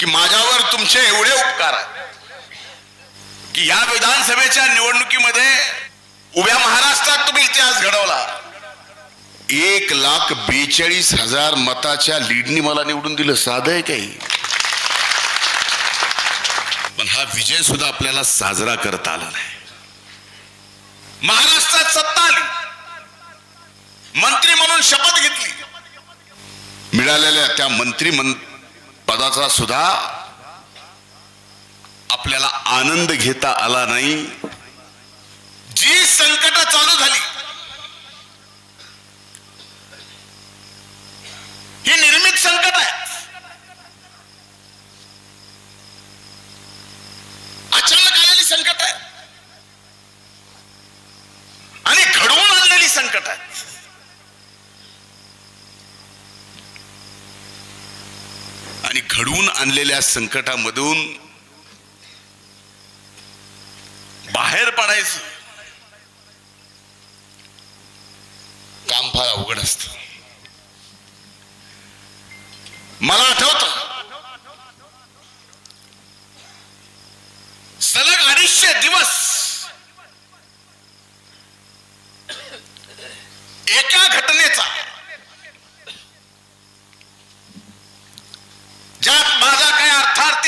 की माझ्यावर तुमचे एवढे उपकार आहेत की या विधानसभेच्या निवडणुकीमध्ये उभ्या महाराष्ट्रात तुम्ही इतिहास घडवला. एक लाख बेचाळीस हजार मताच्या लीडनी मला निवडून दिलं. साधं आहे काही. पण हा विजय सुद्धा आपल्याला साजरा करता आला नाही. महाराष्ट्रात सत्ता आली. मंत्री म्हणून शपथ घेतली. मिळालेल्या त्या मंत्री मंत्री पदाचा सुद्धा आपल्याला आनंद घेता आला नाही. जी संकट चालू झाली ही निर्मित संकट आहे. अचानक आलेली संकट आहे. आणि घडवून आणलेली संकट आहे. घडवून आणलेल्या संकटामधून बाहेर पडायचं. काम फार अवघड असत. मला आठवत सलग अडीचशे दिवस एका घटनेचा ज्यात माझा काही अर्थार्थी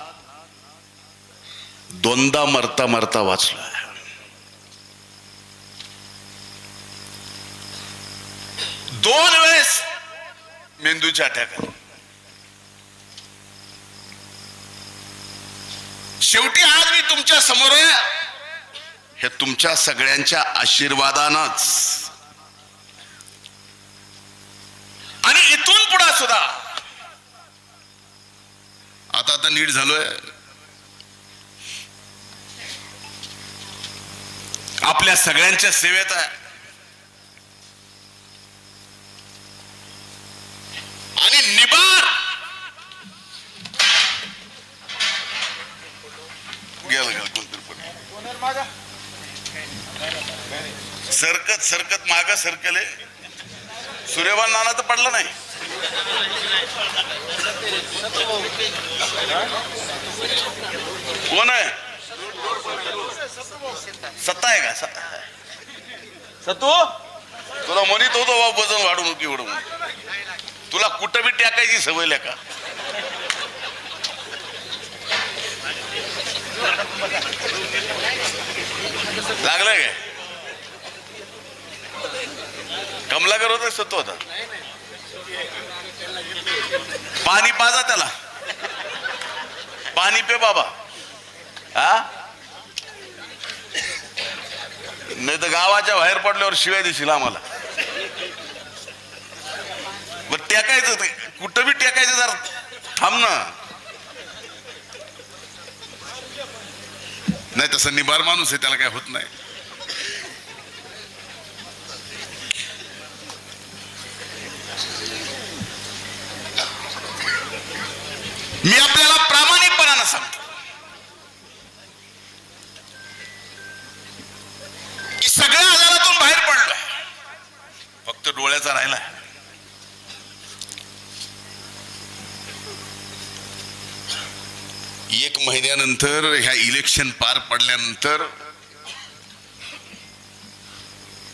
दोनदा मरता मरता वाचलोय. दोन वेळेस मेंदूच्या अटॅक शेवटी आज मी तुमच्यासमोर आहे. हे तुमच्या सगळ्यांच्या आशीर्वादानच. आणि इथून पुढे सुद्धा. आता आता नीट झालोय. आपल्या सगळ्यांच्या सेवेत आहे. आणि निबार सरकत सरकत माग सरकले. सूर्यबान नाना तर पडलं नाही. कोण आहे? सत्ता आहे का? सत्ता. तुला म्हणत होतो बा वजन वाढू नको एवढं म्हणून. तुला कुठं बी टाकायची सवय का? लागलं काय? कमलाकर होता सत्तू होता? पाणी पाजा त्याला. पाणी पे बाबा. हा? नाही तर गावाच्या बाहेर पडल्यावर शिवाय देशील आम्हाला. बरं टेकायचं ते. कुठं बी टेकायचं जर थांब ना. नाही तसं निबार माणूस आहे त्याला काय होत नाही. मी आपल्या करायचा राहिला. एक महिन्यानंतर ह्या इलेक्शन पार पडल्यानंतर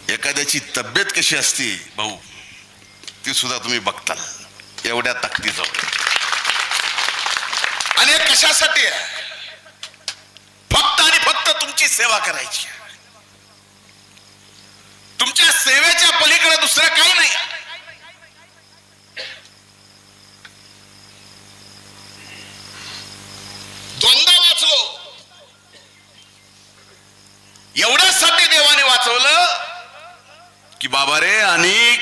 एखाद्याची तब्येत कशी असते भाऊ ती सुद्धा तुम्ही बघताल. एवढ्या ताकदीचं आणि कशासाठी आहे? फक्त आणि फक्त तुमची सेवा करायची तुमच्या सेवेत की बाबा रे अनेक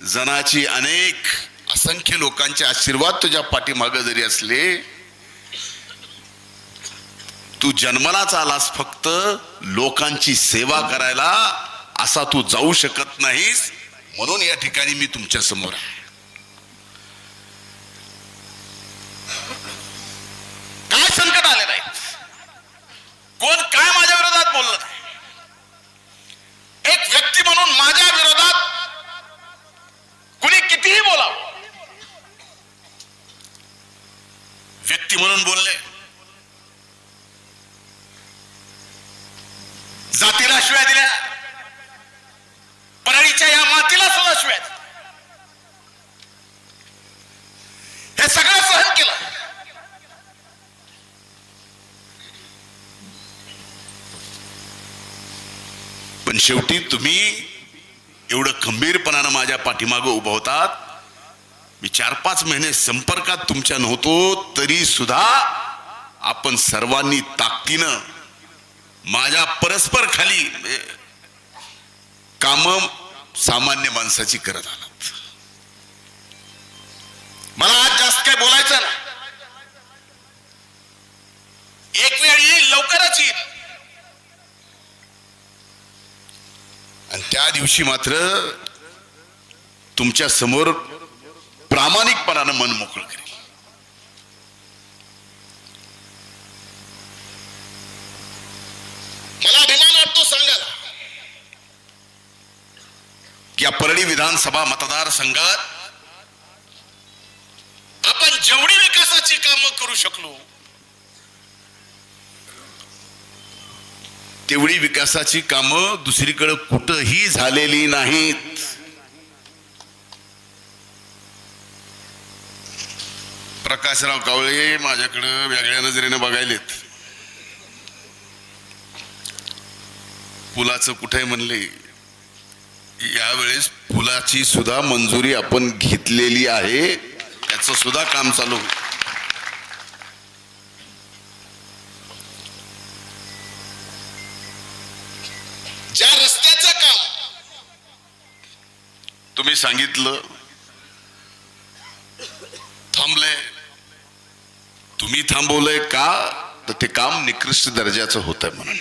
जणाची अनेक असंख्य लोकांचे आशीर्वाद तुझ्या पाठीमागं जरी असले तू जन्मलाच आलास फक्त लोकांची सेवा करायला असा तू जाऊ शकत नाहीस. म्हणून या ठिकाणी मी तुमच्यासमोर आहे काय संकट आले नाही कोण काय माझ्या विरोधात बोललं नाही एक व्यक्ती म्हणून माझ्या विरोधात कुणी कितीही बोलावं व्यक्ती म्हणून बोलले जातीला शिव्या दिल्या. परळीच्या या मातीला सुद्धा शिव्या दिल्या. हे सगळं सहन केलं. पण शेवटी तुम्ही एवढं खंबीरपणानं माझ्या पाठीमागं उभं होतात. मी चार पाच महिने संपर्कात तुमच्या नव्हतो तरी सुद्धा आपण सर्वांनी ताकदीनं माझ्या परस्पर खाली म्हणजे काम सामान्य माणसाची करत आलात. मला आज जास्त काय बोलायचं ना एक वेळ येईल लवकरच येईल. आणि त्या दिवशी मात्र तुमच्यासमोर प्रामाणिकपणानं मन मोकळं करेल. मला अभिमान वाटतो सांगायला या परळी विधानसभा मतदारसंघात आपण जेवढी विकासाची कामं करू शकलो तेवढी विकासाची कामं दुसरीकडे कुठंही झालेली नाहीत. प्रकाशराव कावळे माझ्याकडं वेगळ्या नजरेनं बघायलेत. पुलाचं कुठे म्हणले? यावेळेस पुलाची सुद्धा मंजुरी आपण घेतलेली आहे. त्याचं सुद्धा काम चालू ज्या रस्त्याचं काम तुम्ही सांगितलं तुम्ही थांबवलंय का? तर ते काम निकृष्ट दर्जाचं होत आहे म्हणून.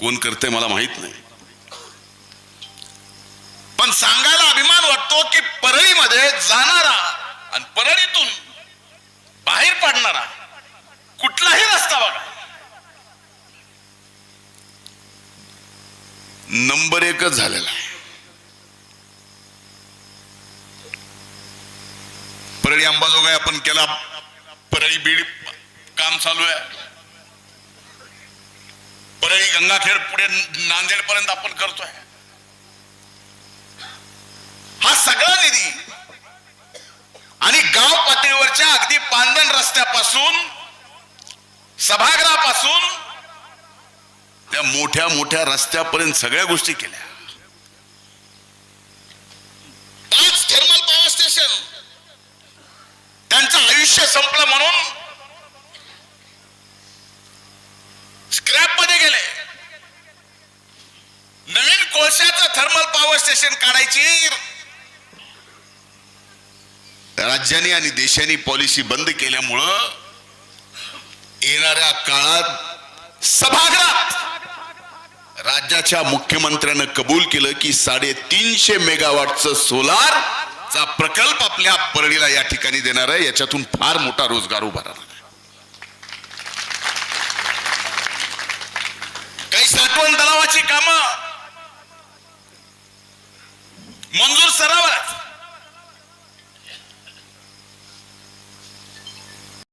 कोण करते मला माहीत नाही. पण सांगायला अभिमान वाटतो की परळीमध्ये जाणारा आणि परळीतून बाहेर पडणारा कुठलाही रस्ता बघा. नंबर एकच झालेला आहे. परळी अंबाजोगाई आपण केला. परळी बीड काम चालू आहे. परळी गंगाखेड पुढे नांदेड पर्यंत आपण करतोय. हा सगळा निधी आणि गाव पातळीवरच्या अगदी पांदण रस्त्यापासून सभागृहापासून त्या मोठ्या मोठ्या रस्त्यापर्यंत सगळ्या गोष्टी केल्या. पॉवर काढायची. राज्याने आणि देशाने पॉलिसी बंद केल्यामुळं येणाऱ्या काळात सभागृहात राज्याच्या मुख्यमंत्र्यानं कबूल केलं की साडेतीनशे मेगावॉटचं सोलार चा प्रकल्प आपल्या परळीला या ठिकाणी देणार आहे. याच्यातून फार मोठा रोजगार उभा राहणार काही साठवण तलावाची कामं. मंजूर सरावच